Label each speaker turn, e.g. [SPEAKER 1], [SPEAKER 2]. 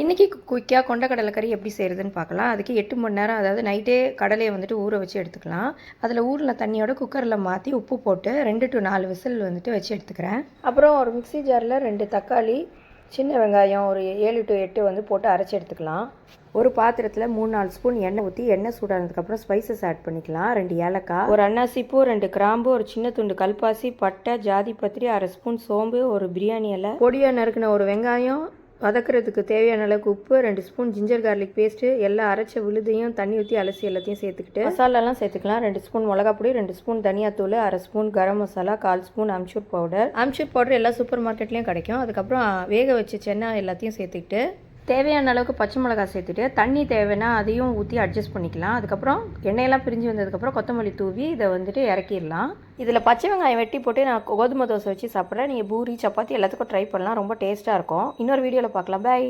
[SPEAKER 1] இன்றைக்கி குயிக்காக கொண்டக்கடலை கறி எப்படி செய்கிறதுன்னு பார்க்கலாம். அதுக்கு எட்டு மணி நேரம் அதாவது நைட்டே கடலையை வந்துட்டு ஊற வச்சு எடுத்துக்கலாம். அதில் ஊரில் தண்ணியோட குக்கரில் மாற்றி உப்பு போட்டு ரெண்டு டு நாலு விசில் வந்துட்டு வச்சு எடுத்துக்கிறேன். அப்புறம் ஒரு மிக்ஸி ஜாரில் ரெண்டு தக்காளி சின்ன வெங்காயம் ஒரு ஏழு டு எட்டு வந்து போட்டு அரைச்சி எடுத்துக்கலாம். ஒரு பாத்திரத்தில் மூணு நாலு ஸ்பூன் எண்ணெய் ஊற்றி எண்ணெய் சூடானதுக்கப்புறம் ஸ்பைசஸ் ஆட் பண்ணிக்கலாம். ரெண்டு ஏலக்காய் ஒரு அன்னாசிப்பூ ரெண்டு கிராம்பு ஒரு சின்ன துண்டு கல்பாசி பட்டை ஜாதி பத்திரி அரை ஸ்பூன் சோம்பு ஒரு பிரியாணி இலை. பொடியாக நறுக்கின ஒரு வெங்காயம் வதக்கிறதுக்கு தேவையான அளவுக்கு உப்பு ரெண்டு ஸ்பூன் ஜிஞ்சர் கார்லிக் பேஸ்ட்டு எல்லா அரைச்ச விழுதையும் தண்ணி ஊற்றி அலசி எல்லாத்தையும் சேர்த்துக்கிட்டு மசாலாலாம் சேர்த்துக்கலாம். ரெண்டு ஸ்பூன் மிளகா பொடி ரெண்டு ஸ்பூன் தனியாத்தூள் அரை ஸ்பூன் கரம் மசாலா கால் spoon amchur powder amchur powder எல்லா சூப்பர் மார்க்கெட்லேயும் கிடைக்கும். அதுக்கப்புறம் வேக வச்ச சென்னா எல்லாத்தையும் சேர்த்துக்கிட்டு தேவையான அளவுக்கு பச்சை மிளகாய் சேர்த்துட்டு தண்ணி தேவைன்னா அதையும் ஊற்றி அட்ஜஸ்ட் பண்ணிக்கலாம். அதுக்கப்புறம் எண்ணெயெல்லாம் பிரிஞ்சு வந்ததுக்கப்புறம் கொத்தமல்லி தூவி இதை வந்துட்டு இறக்கிடலாம். இதில் பச்சை வெங்காயம் வெட்டி போட்டு நான் கோதுமை தோசை வச்சு சாப்பிட்றேன். நீங்கள் பூரி சப்பாத்தி எல்லாத்துக்கும் ட்ரை பண்ணலாம். ரொம்ப டேஸ்ட்டாக இருக்கும். இன்னொரு வீடியோவில் பார்க்கலாம். பை